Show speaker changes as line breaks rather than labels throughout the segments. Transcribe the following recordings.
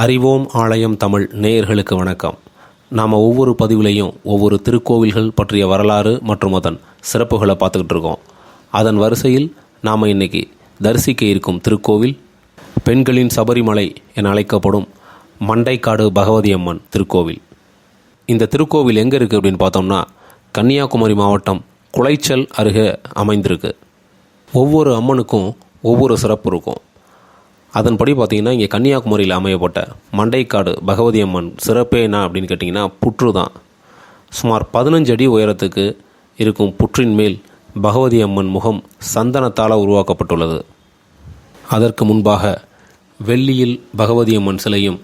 அறிவோம் ஆலயம் தமிழ் நேயர்களுக்கு வணக்கம். நாம் ஒவ்வொரு பதிவிலையும் ஒவ்வொரு திருக்கோவில்கள் பற்றிய வரலாறு மற்றும் அதன் சிறப்புகளை பார்த்துக்கிட்டு இருக்கோம். அதன் வரிசையில் நாம் இன்னைக்கு தரிசிக்க இருக்கும் திருக்கோவில் பெண்களின் சபரிமலை என அழைக்கப்படும் மண்டைக்காடு பகவதி அம்மன் திருக்கோவில். இந்த திருக்கோவில் எங்கே இருக்குது அப்படின்னு பார்த்தோம்னா கன்னியாகுமரி மாவட்டம் குளைச்சல் அருகே அமைந்திருக்கு. ஒவ்வொரு அம்மனுக்கும் ஒவ்வொரு சிறப்பு இருக்கும். அதன்படி பார்த்தீங்கன்னா இங்கே கன்னியாகுமரியில் அமையப்பட்ட மண்டைக்காடு பகவதி அம்மன் சிறப்பே என்ன அப்படின்னு கேட்டிங்கன்னா புற்று தான். சுமார் பதினஞ்சு அடி உயரத்துக்கு இருக்கும் புற்றின் மேல் பகவதி அம்மன் முகம் சந்தனத்தால் உருவாக்கப்பட்டுள்ளது. அதற்கு முன்பாக வெள்ளியில் பகவதி அம்மன் சிலையும்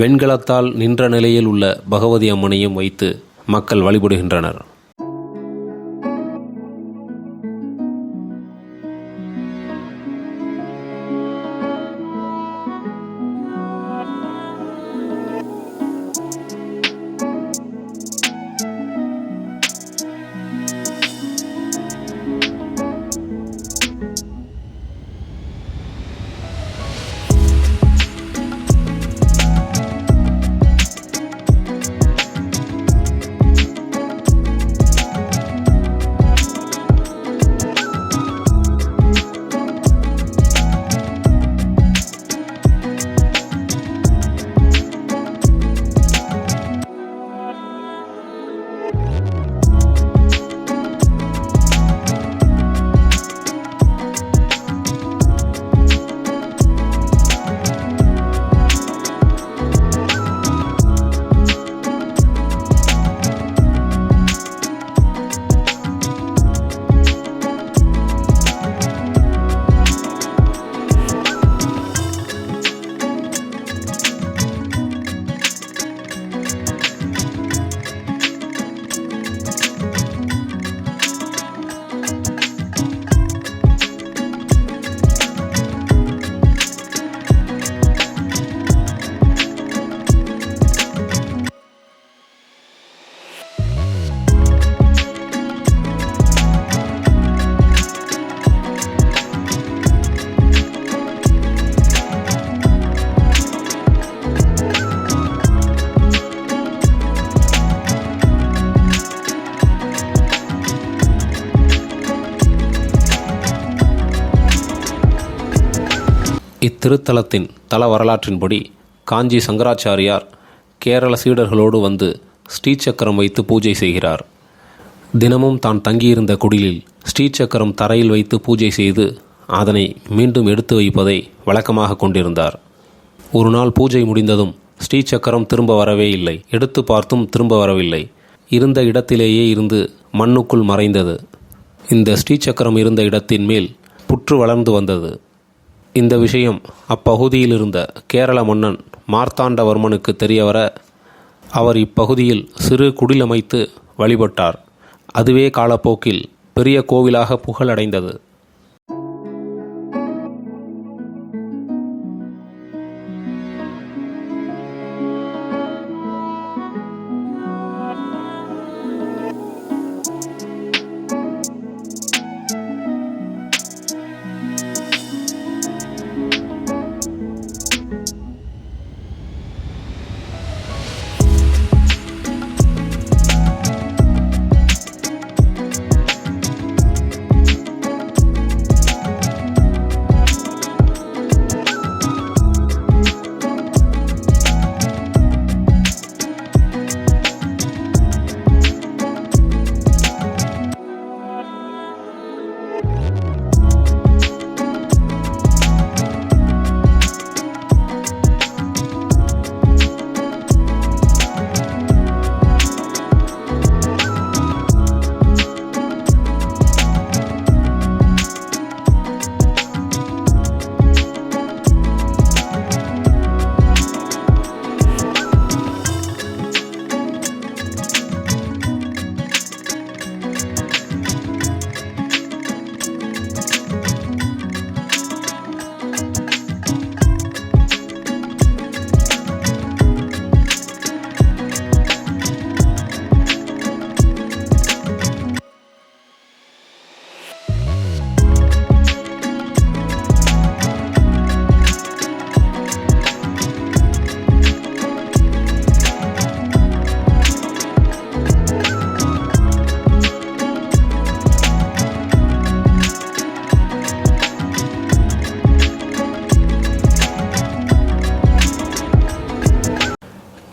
வெண்கலத்தால் நின்ற நிலையில் உள்ள பகவதி அம்மனையும் வைத்து மக்கள் வழிபடுகின்றனர். இத்திருத்தலத்தின் தல வரலாற்றின்படி காஞ்சி சங்கராச்சாரியார் கேரள சீடர்களோடு வந்து ஸ்ரீசக்கரம் வைத்து பூஜை செய்கிறார். தினமும் தான் தங்கியிருந்த குடிலில் ஸ்ரீசக்கரம் தரையில் வைத்து பூஜை செய்து அதனை மீண்டும் எடுத்து வைப்பதை வழக்கமாக கொண்டிருந்தார். ஒரு நாள் பூஜை முடிந்ததும் ஸ்ரீசக்கரம் திரும்ப வரவே இல்லை. எடுத்து பார்த்தும் திரும்ப வரவில்லை. இருந்த இடத்திலேயே இருந்து மண்ணுக்குள் மறைந்தது. இந்த ஸ்ரீசக்கரம் இருந்த இடத்தின் மேல் புற்று வளர்ந்து வந்தது. இந்த விஷயம் அப்பகுதியில் இருந்த கேரள மன்னன் மார்த்தாண்டவர்மனுக்கு தெரியவர அவர் இப்பகுதியில் சிறு குடிலமைத்து வழிபட்டார். அதுவே காலப்போக்கில் பெரிய கோவிலாக புகழடைந்தது.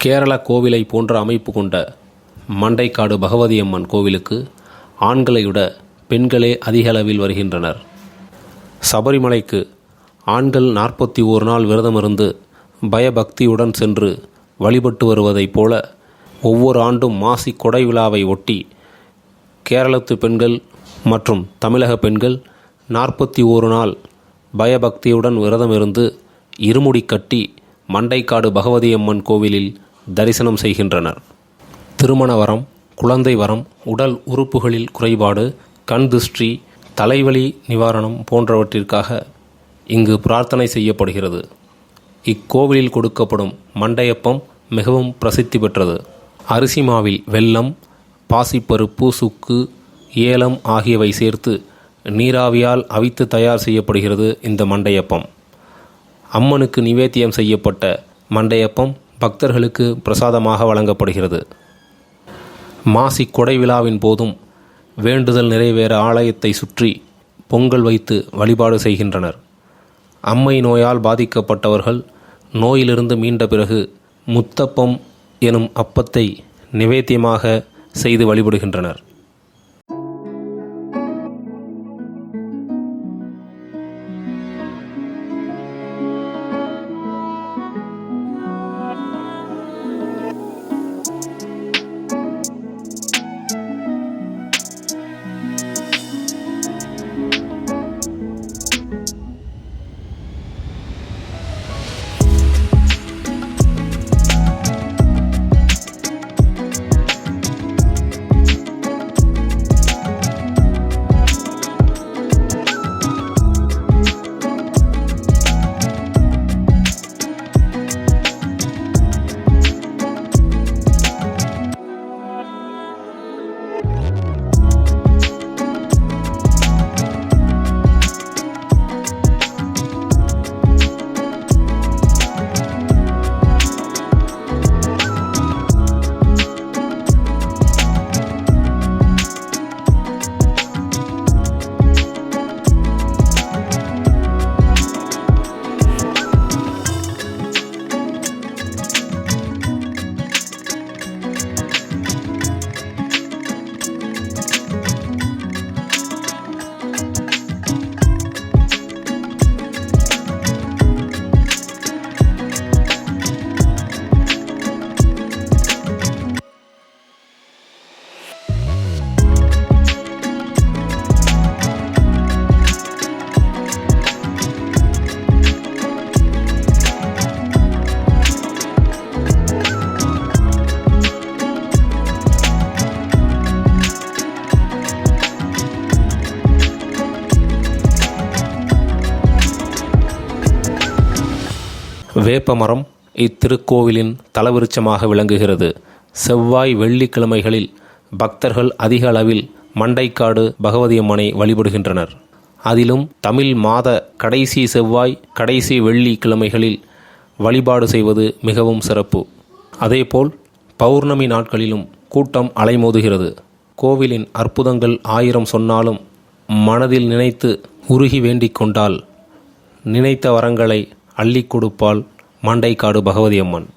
கேரள கோவிலை போன்ற அமைப்பு கொண்ட மண்டைக்காடு பகவதி அம்மன் கோவிலுக்கு ஆண்களை விட பெண்களே அதிக அளவில் வருகின்றனர். சபரிமலைக்கு ஆண்கள் நாற்பத்தி ஓரு நாள் விரதமிருந்து பயபக்தியுடன் சென்று வழிபட்டு வருவதைப் போல ஒவ்வொரு ஆண்டும் மாசி கொடை விழாவை ஒட்டி கேரளத்து பெண்கள் மற்றும் தமிழக பெண்கள் நாற்பத்தி ஓரு நாள் பயபக்தியுடன் விரதமிருந்து இருமுடி கட்டி மண்டைக்காடு பகவதியம்மன் கோவிலில் தரிசனம் செய்கின்றனர். திருமண வரம் குழந்தை வரம் உடல் உறுப்புகளில் குறைபாடு கண் திருஷ்டி தலைவலி நிவாரணம் போன்றவற்றிற்காக இங்கு பிரார்த்தனை செய்யப்படுகிறது. இக்கோவிலில் கொடுக்கப்படும் மண்டையப்பம் மிகவும் பிரசித்தி பெற்றது. அரிசி மாவில் வெல்லம் பாசிப்பருப்பு சுக்கு ஏலம் ஆகியவை சேர்த்து நீராவியால் அவித்து தயார் செய்யப்படுகிறது இந்த மண்டையப்பம். அம்மனுக்கு நிவேத்தியம் செய்யப்பட்ட மண்டையப்பம் பக்தர்களுக்கு பிரசாதமாக வழங்கப்படுகிறது. மாசி கொடை விழாவின் போதும் வேண்டுதல் நிறைவேற ஆலயத்தை சுற்றி பொங்கல் வைத்து வழிபாடு செய்கின்றனர். அம்மை நோயால் பாதிக்கப்பட்டவர்கள் நோயிலிருந்து மீண்ட பிறகு முத்தப்பம் எனும் அப்பத்தை நிவேத்தியமாக செய்து வழிபடுகின்றனர். வேப்பமரம் இத்திருக்கோவிலின் தலவிருச்சமாக விளங்குகிறது. செவ்வாய் வெள்ளிக்கிழமைகளில் பக்தர்கள் அதிக அளவில் மண்டைக்காடு பகவதியம்மனை வழிபடுகின்றனர். அதிலும் தமிழ் மாத கடைசி செவ்வாய் கடைசி வெள்ளி கிழமைகளில் வழிபாடு செய்வது மிகவும் சிறப்பு. அதேபோல் பௌர்ணமி நாட்களிலும் கூட்டம் அலைமோதுகிறது. கோவிலின் அற்புதங்கள் ஆயிரம் சொன்னாலும் மனதில் நினைத்து உருகி வேண்டிக் கொண்டால் நினைத்த வரங்களை அள்ளி கொடுப்பாள் மண்டைக்காடு பகவதி அம்மன்.